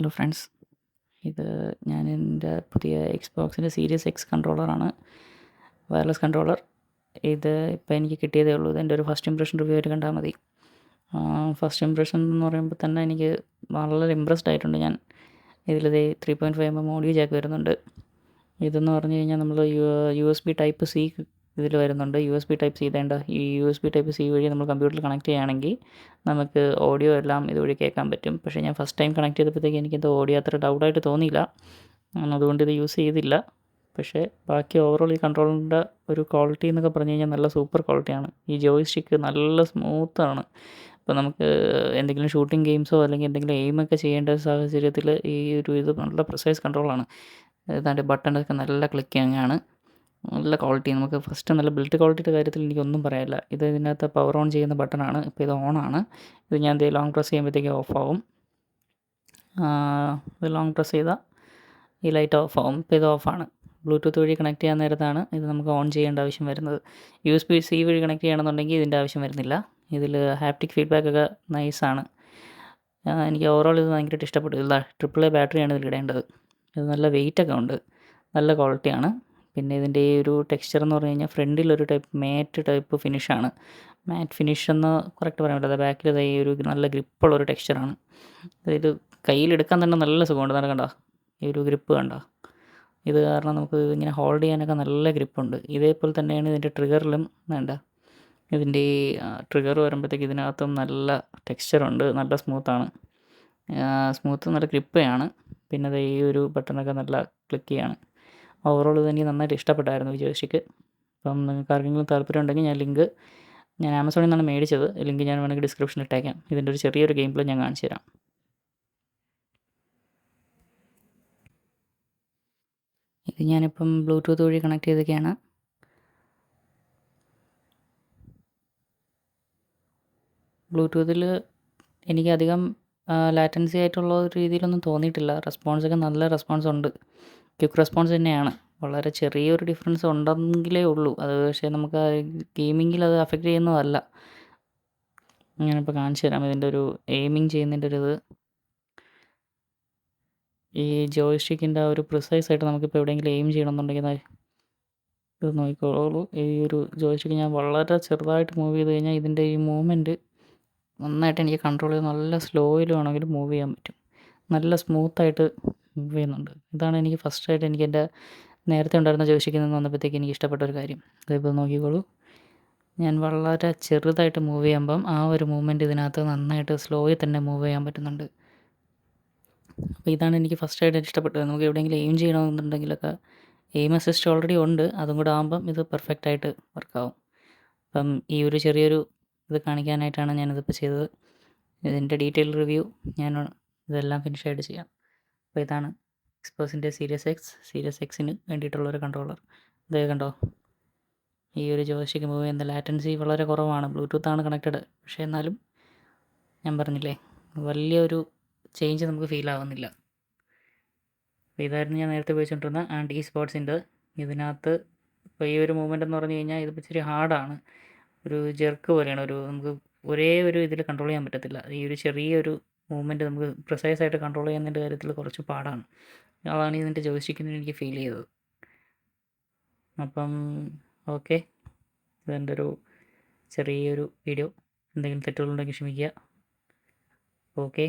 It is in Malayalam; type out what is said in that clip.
ഹലോ ഫ്രണ്ട്സ് ഇത് ഞാൻ എന്റെ പുതിയ എക്സ് ബോക്സിന്റെ സീരീസ് എക്സ് കൺട്രോളറാണ് വയർലെസ് കൺട്രോളർ ഇത് ഇപ്പോൾ എനിക്ക് കിട്ടിയതേ ഉള്ളൂ. ഇതെന്റെ ഒരു ഫസ്റ്റ് ഇംപ്രഷൻ റിവ്യൂ ആയിട്ട് കണ്ടാൽ മതി. ഫസ്റ്റ് ഇംപ്രഷൻ എന്ന് പറയുമ്പോൾ തന്നെ എനിക്ക് വളരെ ഇമ്പ്രസ്ഡ് ആയിട്ടുണ്ട് ഞാൻ. ഇതിലിത് three point five M M audio jack വരുന്നുണ്ട്. ഇതെന്ന് പറഞ്ഞു കഴിഞ്ഞാൽ നമ്മൾ U U S B type C ഇതിൽ വരുന്നുണ്ട്. U S B type C ഇതേണ്ട. ഈ U S B type C വഴി നമ്മൾ കമ്പ്യൂട്ടറിൽ കണക്ട് ചെയ്യുകയാണെങ്കിൽ നമുക്ക് ഓഡിയോ എല്ലാം ഇതുവഴി കേൾക്കാൻ പറ്റും. പക്ഷേ ഞാൻ ഫസ്റ്റ് ടൈം കണക്ട് ചെയ്തപ്പോഴത്തേക്ക് എനിക്കത് ഓഡിയോ അത്ര ഡൗട്ടായിട്ട് തോന്നിയില്ല. അതുകൊണ്ട് ഇത് യൂസ് ചെയ്തില്ല. പക്ഷേ ബാക്കി ഓവറോൾ ഈ കൺട്രോളിന്റെ ഒരു ക്വാളിറ്റി എന്നൊക്കെ പറഞ്ഞു കഴിഞ്ഞാൽ നല്ല സൂപ്പർ ക്വാളിറ്റിയാണ് ഈ ജോയ് സ്റ്റിക്ക് നല്ല സ്മൂത്താണ് ഇപ്പോൾ നമുക്ക് എന്തെങ്കിലും ഷൂട്ടിംഗ് ഗെയിംസോ അല്ലെങ്കിൽ എന്തെങ്കിലും എയിമൊക്കെ ചെയ്യേണ്ട സാഹചര്യത്തിൽ ഈ ഒരു ഇത് നല്ല പ്രിസൈസ് കൺട്രോളാണ് ഏതാണ്ട് ബട്ടണൊക്കെ നല്ല ക്ലിക്കിങ് ആണ് നല്ല ക്വാളിറ്റി നമുക്ക് ഫസ്റ്റ് നല്ല ബിൽറ്റ് ക്വാളിറ്റിയുടെ കാര്യത്തിൽ എനിക്കൊന്നും പറയാനില്ല. ഇത് ഇതിനകത്ത് പവർ ഓൺ ചെയ്യുന്ന ബട്ടണാണ് ഇപ്പോൾ ഇത് ഓണാണ് ഇത് ഞാൻ ഇത് ലോങ് പ്രസ് ചെയ്യുമ്പോഴത്തേക്ക് ഓഫ് ആവും. ഇത് ലോങ് പ്രസ് ചെയ്താൽ ഈ ലൈറ്റ് ഓഫ് ആവും. ഇപ്പോൾ ഇത് ഓഫാണ് ബ്ലൂടൂത്ത് വഴി കണക്ട് ചെയ്യാൻ നേരത്താണ് ഇത് നമുക്ക് ഓൺ ചെയ്യേണ്ട ആവശ്യം വരുന്നത്. യു എസ് ബി സി വഴി കണക്ട് ചെയ്യണമെന്നുണ്ടെങ്കിൽ ഇതിന്റെ ആവശ്യം വരുന്നില്ല. ഇതിൽ ഹാപ്റ്റിക് ഫീഡ്ബാക്ക് ഒക്കെ നൈസാണ് എനിക്ക് ഓവറോൾ ഇത് ഭയങ്കരമായിട്ട് ഇഷ്ടപ്പെട്ടു. ഇതാ ട്രിപ്പിൾ എ ബാറ്ററിയാണ് ഇതിൽ ഇടേണ്ടത് ഇത് നല്ല വെയിറ്റൊക്കെ ഉണ്ട്. നല്ല ക്വാളിറ്റിയാണ് പിന്നെ ഇതിന്റെ ഈ ഒരു ടെക്സ്ചർ എന്ന് പറഞ്ഞു കഴിഞ്ഞാൽ ഫ്രണ്ടിലൊരു ടൈപ്പ് മാറ്റ് ടൈപ്പ് ഫിനിഷാണ് മാറ്റ് ഫിനിഷ് എന്ന് കറക്റ്റ് പറയാൻ പറ്റില്ല. ബാക്കിൽ ഈ ഒരു നല്ല ഗ്രിപ്പുള്ള ഒരു ടെക്സ്ചറാണ് അതായത് കയ്യിലെടുക്കാൻ തന്നെ നല്ല സുഖമുണ്ട്. നടക്കണ്ട കണ്ട? ഈ ഒരു ഗ്രിപ്പ് കണ്ട? ഇത് കാരണം നമുക്ക് ഇങ്ങനെ ഹോൾഡ് ചെയ്യാനൊക്കെ നല്ല ഗ്രിപ്പുണ്ട് ഇതേപോലെ തന്നെയാണ് ഇതിന്റെ ട്രിഗറിലും വേണ്ട. ഇതിന്റെ ഈ ട്രിഗർ വരുമ്പോഴത്തേക്ക് ഇതിനകത്തും നല്ല ടെക്സ്ചറുണ്ട് നല്ല സ്മൂത്താണ് സ്മൂത്ത് നല്ല ഗ്രിപ്പയാണ് പിന്നെ അത് ഈ ഒരു ബട്ടണൊക്കെ നല്ല ക്ലിക്കിയാണ് ഓവറോൾ ഇത് എനിക്ക് നന്നായിട്ട് ഇഷ്ടപ്പെട്ടായിരുന്നു വിജയശിക്ക് അപ്പം നിങ്ങൾക്ക് ആർക്കെങ്കിലും താല്പര്യം ഉണ്ടെങ്കിൽ ഞാൻ ലിങ്ക് ഞാൻ ആമസോണിൽ നിന്നാണ് മേടിച്ചത്. ലിങ്ക് ഞാൻ വേണമെങ്കിൽ ഡിസ്ക്രിപ്ഷനിൽ ഇട്ടേക്കാം. ഇതിന്റെ ഒരു ചെറിയൊരു ഗെയിം പ്ലേ ഞാൻ കാണിച്ചു തരാം. ഇത് ഞാനിപ്പം ബ്ലൂടൂത്ത് വഴി കണക്ട് ചെയ്തൊക്കെയാണ് ബ്ലൂടൂത്തിൽ എനിക്കധികം ലാറ്റൻസി ആയിട്ടുള്ള ഒരു രീതിയിലൊന്നും തോന്നിയിട്ടില്ല. റെസ്പോൺസൊക്കെ നല്ല റെസ്പോൺസ് ഉണ്ട്. ക്വിക്ക് റെസ്പോൺസ് തന്നെയാണ്. വളരെ ചെറിയൊരു ഡിഫറൻസ് ഉണ്ടെങ്കിലേ ഉള്ളൂ. അത് പക്ഷേ നമുക്ക് ഗെയിമിങ്ങിൽ അത് അഫക്റ്റ് ചെയ്യുന്നതല്ല. ഞാനിപ്പോൾ കാണിച്ചു തരാം ഇതിന്റെ ഒരു എയിമിങ് ചെയ്യുന്നതിന്റെ ഒരു ഇത്. ഈ ജോയിസ്റ്റിക്കിന്റെ ആ ഒരു പ്രിസൈസ് ആയിട്ട് നമുക്കിപ്പോൾ എവിടെയെങ്കിലും എയിം ചെയ്യണമെന്നുണ്ടെങ്കിൽ ഇത് നോക്കിക്കോളൂ. ഈ ഒരു ജോയിസ്റ്റിക്ക് ഞാൻ വളരെ ചെറുതായിട്ട് മൂവ് ചെയ്ത് കഴിഞ്ഞാൽ ഇതിന്റെ ഈ മൂവ്മെന്റ് നന്നായിട്ട് എനിക്ക് കൺട്രോൾ ചെയ്ത് നല്ല സ്ലോയിൽ ആണെങ്കിലും മൂവ് ചെയ്യാൻ പറ്റും. നല്ല സ്മൂത്തായിട്ട് മൂവ് ചെയ്യുന്നുണ്ട്. ഇതാണ് എനിക്ക് ഫസ്റ്റായിട്ട് എനിക്ക് എന്റെ നേരത്തെ ഉണ്ടായിരുന്ന ജോയിസ്റ്റിക്കിൽ വന്നപ്പോഴത്തേക്ക് എനിക്ക് ഇഷ്ടപ്പെട്ട ഒരു കാര്യം. അതിപ്പോൾ നോക്കിക്കോളൂ. ഞാൻ വളരെ ചെറുതായിട്ട് മൂവ് ചെയ്യുമ്പം ആ ഒരു മൂവ്മെന്റ് ഇതിനകത്ത് നന്നായിട്ട് സ്ലോയിൽ തന്നെ മൂവ് ചെയ്യാൻ പറ്റുന്നുണ്ട്. അപ്പോൾ ഇതാണ് എനിക്ക് ഫസ്റ്റായിട്ട് ഇഷ്ടപ്പെട്ടത്. നമുക്ക് എവിടെയെങ്കിലും എയിം ചെയ്യണമെന്നുണ്ടെങ്കിലൊക്കെ എയിം അസിസ്റ്റ് ഓൾറെഡി ഉണ്ട്. അതും കൂടെ ആകുമ്പം ഇത് പെർഫെക്റ്റായിട്ട് വർക്കാവും അപ്പം ഈ ഒരു ചെറിയൊരു ഇത് കാണിക്കാനായിട്ടാണ് ഞാനിതിപ്പോൾ ചെയ്തത്. ഇതിന്റെ ഡീറ്റെയിൽ റിവ്യൂ ഞാൻ ഇതെല്ലാം ഫിനിഷ് ആയിട്ട് ചെയ്യാം. അപ്പോൾ ഇതാണ് എക്സ്പോസിന്റെ സീരിയസ് എക്സ് സീരിയസ് എക്സിന് വേണ്ടിയിട്ടുള്ളൊരു കൺട്രോളർ ഇത് കണ്ടോ? ഈ ഒരു ജോഷിക്ക് മൂവ് ചെയ്യുന്ന ലാറ്റൻസി വളരെ കുറവാണ്. ബ്ലൂടൂത്ത് ആണ് കണക്റ്റഡ് പക്ഷേ എന്നാലും ഞാൻ പറഞ്ഞില്ലേ വലിയൊരു ചേഞ്ച് നമുക്ക് ഫീൽ ആവുന്നില്ല. അപ്പോൾ ഇതായിരുന്നു ഞാൻ നേരത്തെ ഉപയോഗിച്ചുകൊണ്ടിരുന്ന ആൻഡ് ഈ സ്പോർട്സിന്റെ ഇതിനകത്ത് ഇപ്പോൾ ഈ ഒരു മൂവ്മെന്റ് എന്ന് പറഞ്ഞു കഴിഞ്ഞാൽ ഇതിപ്പോൾ ഇച്ചിരി ഹാർഡാണ് ഒരു ജെർക്ക് പോലെയാണ്. ഒരു നമുക്ക് ഒരേ ഒരു ഇതിൽ കൺട്രോൾ ചെയ്യാൻ പറ്റത്തില്ല. ഈ ഒരു ചെറിയൊരു മൂവ്മെന്റ് നമുക്ക് പ്രിസൈസ് ആയിട്ട് കൺട്രോൾ ചെയ്യുന്നതിന്റെ കാര്യത്തിൽ കുറച്ച് പാടാണ്. അതാണ് ഇതിന്റെ ജോയിസ്റ്റിക്കിന് എനിക്ക് ഫീൽ ചെയ്തത്. അപ്പം ഓക്കെ ഇതെന്റെ ഒരു ചെറിയൊരു വീഡിയോ എന്തെങ്കിലും തെറ്റുകളുണ്ടെങ്കിൽ ക്ഷമിക്കുക. ഓക്കെ